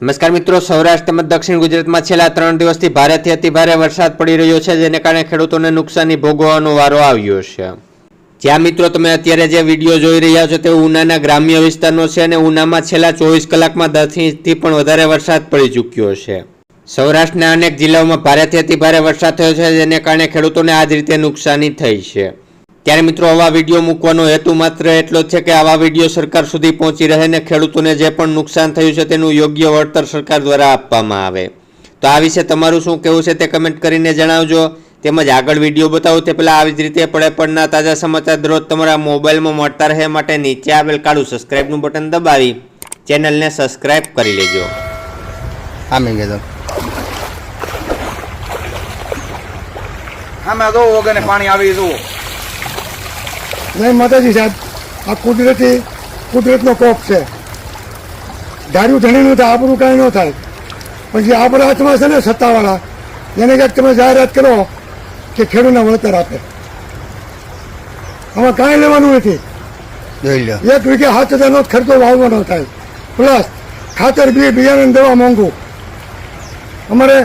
નમસ્કાર મિત્રો, સૌરાષ્ટ્ર તેમજ દક્ષિણ ગુજરાતમાં છેલ્લા ત્રણ દિવસથી ભારેથી અતિભારે વરસાદ પડી રહ્યો છે, જેને કારણે ખેડૂતોને નુકસાની ભોગવવાનો વારો આવ્યો છે. જ્યાં મિત્રો, તમે અત્યારે જે વીડિયો જોઈ રહ્યા છો તે ઉનાના ગ્રામ્ય વિસ્તારનો છે અને ઉનામાં છેલ્લા ચોવીસ કલાકમાં દસ ઇંચથી પણ વધારે વરસાદ પડી ચૂક્યો છે. સૌરાષ્ટ્રના અનેક જિલ્લાઓમાં ભારેથી અતિભારે વરસાદ થયો છે, જેને કારણે ખેડૂતોને આ જ રીતે નુકસાની થઈ છે. ત્યારે મિત્રો આવા વીડિયો મૂકવાનો હેતુ માત્ર એટલો છે કે આવા વીડિયો સરકાર સુધી પહોંચી રહે ને ખેડૂતોને જે પણ નુકસાન થયું છે તેનું યોગ્ય વળતર સરકાર દ્વારા આપવામાં આવે. તો આ વિશે તમારું શું કહેવું છે તે કમેન્ટ કરીને જણાવજો. તેમજ આગળ વીડિયો બતાવો તે પહેલાં આવી જ રીતે પડે પડના તાજા સમાચાર દરરોજ તમારા મોબાઈલમાં મળતા રહે માટે નીચે આવેલ કાળું સબસ્ક્રાઇબનું બટન દબાવી ચેનલને સબસ્ક્રાઇબ કરી લેજો. આમે ગયો આમે જો વગરને પાણી આવી જુઓ નહીં માતાજી સાહેબ આ કુદરતી કુદરતનો કોપ છે. ધાર્યું ધણીનું થાય આપણું કાંઈ ન થાય. પછી આપણા હાથમાં છે ને સત્તાવાળા એને કંઈક તમે જાહેરાત કરો કે ખેડૂતને વળતર આપે. આમાં કાંઈ લેવાનું નથી. એક વીઘે હાથ હજારનો જ ખર્ચો વાવવાનો થાય. પ્લસ ખાતર બી બિયારણ દેવા મોંઘું. અમારે